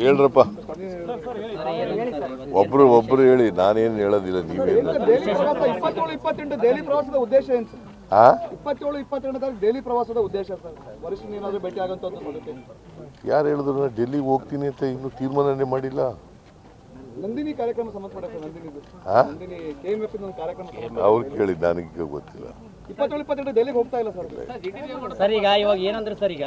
ಹೇಳ್ರಪ್ಪ. ಒಬ್ರು ಒಬ್ರು ಹೇಳಿ ನಾನೇನು ಹೇಳೋದಿಲ್ಲ ನೀವೇನು ಯಾರು ಹೇಳಿದ್ರು? ಡೆಲ್ಲಿಗೆ ಹೋಗ್ತೀನಿ ಅಂತ ಇನ್ನು ತೀರ್ಮಾನನೇ ಮಾಡಿಲ್ಲ. ನಂದಿನಿ ಕಾರ್ಯಕ್ರಮ ಅವ್ರು ಕೇಳಿ ನನಗೆ ಗೊತ್ತಿಲ್ಲ. ಇಪ್ಪತ್ತೇಳು ಇಪ್ಪತ್ತೆಂಟು ಡೆಲ್ಲಿಗೆ ಹೋಗ್ತಾ ಇಲ್ಲ ಸರ್. ಸರ್ ಈಗ ಇವಾಗ ಏನಂದ್ರೆ ಸರ್ ಈಗ?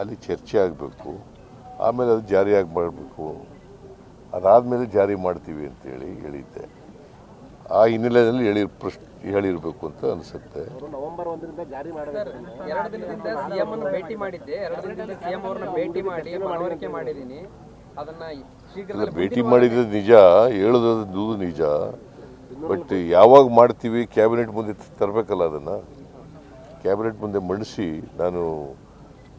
ಅಲ್ಲಿ ಚರ್ಚೆ ಆಗಬೇಕು ಆಮೇಲೆ ಅದು ಜಾರಿಯಾಗಿ ಮಾಡಬೇಕು. ಅದಾದಮೇಲೆ ಜಾರಿ ಮಾಡ್ತೀವಿ ಅಂತೇಳಿ ಹೇಳಿದ್ದೆ. ಆ ಹಿನ್ನೆಲೆಯಲ್ಲಿ ಹೇಳಿ ಪ್ರಶ್ನೆ ಹೇಳಿರಬೇಕು ಅಂತ ಅನಿಸುತ್ತೆ. ಎರಡು ದಿನದಿಂದ ಸಿಎಂ ಅನ್ನು ಭೇಟಿ ಮಾಡಿದ್ದೆ. ಎರಡು ದಿನದಿಂದ ಸಿಎಂ ಅವರನ್ನು ಭೇಟಿ ಮಾಡಿ ಮನವರಿಕೆ ಮಾಡಿದ್ದೀನಿ. ಅದನ್ನ ಭೇಟಿ ಮಾಡಿದ್ರೆ ನಿಜ ಹೇಳೋದು ನಿಜ. ಬಟ್ ಯಾವಾಗ ಮಾಡ್ತೀವಿ ಕ್ಯಾಬಿನೆಟ್ ಮುಂದೆ ತರಬೇಕಲ್ಲ ಅದನ್ನು. ಕ್ಯಾಬಿನೆಟ್ ಮುಂದೆ ಮಂಡಿಸಿ ನಾನು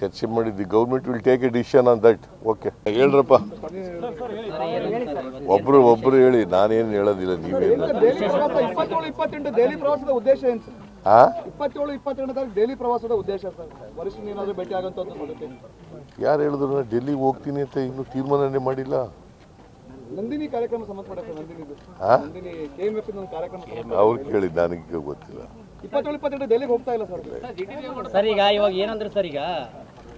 ಚರ್ಚೆ ಮಾಡಿದ್ವಿ. Government will take a decision on that okay ಹೇಳ್ರಪ್ಪ. ಒಬ್ರು ಒಬ್ರು ಹೇಳಿ ನಾನೇನು ಹೇಳೋದಿಲ್ಲ ನೀವೇನು ಯಾರು ಹೇಳಿದ್ರು ಡೆಲ್ಲಿ ಡೆಲ್ಲಿಗೆ ಹೋಗ್ತೀನಿ ಅಂತ ಇನ್ನೂ ತೀರ್ಮಾನನೇ ಮಾಡಿಲ್ಲ. ನಂದಿನಿ ಕಾರ್ಯಕ್ರಮ ಸಂಬಂಧಪಟ್ಟ ಸರ್ ನಂದಿನಿ ಕೆ ಒಂದು ಕಾರ್ಯಕ್ರಮ ಸಂಬಂಧ- ಅವ್ರು ಕೇಳಿ ನನಗೆ ಗೊತ್ತಿಲ್ಲ. ಇಪ್ಪತ್ತೇಳು ಇಪ್ಪತ್ತೆಂಟು ಡೆಲ್ಲಿಗೆ ಹೋಗ್ತಾ ಇಲ್ಲ ಸರ್. ಸರ್ ಈಗ ಇವಾಗ ಏನಂದ್ರೆ ಸರ್ ಈಗ?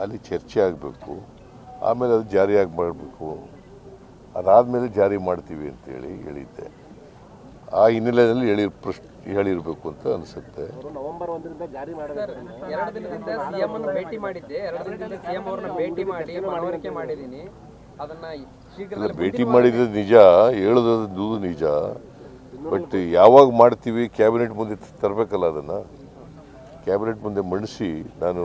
ಅಲ್ಲಿ ಚರ್ಚೆ ಆಗಬೇಕು ಆಮೇಲೆ ಅದು ಜಾರಿಯಾಗಿ ಮಾಡಬೇಕು. ಅದಾದಮೇಲೆ ಜಾರಿ ಮಾಡ್ತೀವಿ ಅಂತೇಳಿ ಹೇಳಿದ್ದೆ. ಆ ಹಿನ್ನೆಲೆಯಲ್ಲಿ ಹೇಳಿ ಪ್ರಶ್ನೆ ಹೇಳಿರಬೇಕು ಅಂತ ಅನಿಸುತ್ತೆ. ಎರಡು ದಿನದಿಂದ ಸಿಎಂ ಅನ್ನು ಭೇಟಿ ಮಾಡಿದ್ದೆ. ಎರಡು ದಿನದಿಂದ ಸಿಎಂ ಅವರನ್ನು ಭೇಟಿ ಮಾಡಿ ಮನವರಿಕೆ ಮಾಡಿದ್ದೀನಿ. ಅದನ್ನ ಭೇಟಿ ಮಾಡಿದ್ದು ನಿಜ ಹೇಳೋದು ನಿಜ. ಬಟ್ ಯಾವಾಗ ಮಾಡ್ತೀವಿ ಕ್ಯಾಬಿನೆಟ್ ಮುಂದೆ ತರಬೇಕಲ್ಲ ಅದನ್ನು. ಕ್ಯಾಬಿನೆಟ್ ಮುಂದೆ ಮಣಿಸಿ ನಾನು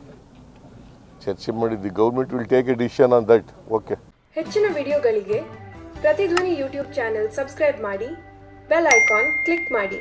ಚರ್ಚೆ ಮಾಡಿದ್ವಿ. Government will take a decision on that okay ಹೆಚ್ಚಿನ ವಿಡಿಯೋಗಳಿಗೆ ಪ್ರತಿಧ್ವನಿ ಯೂಟ್ಯೂಬ್ ಚಾನೆಲ್ ಸಬ್ಸ್ಕ್ರೈಬ್ ಮಾಡಿ, ಬೆಲ್ ಐಕಾನ್ ಕ್ಲಿಕ್ ಮಾಡಿ.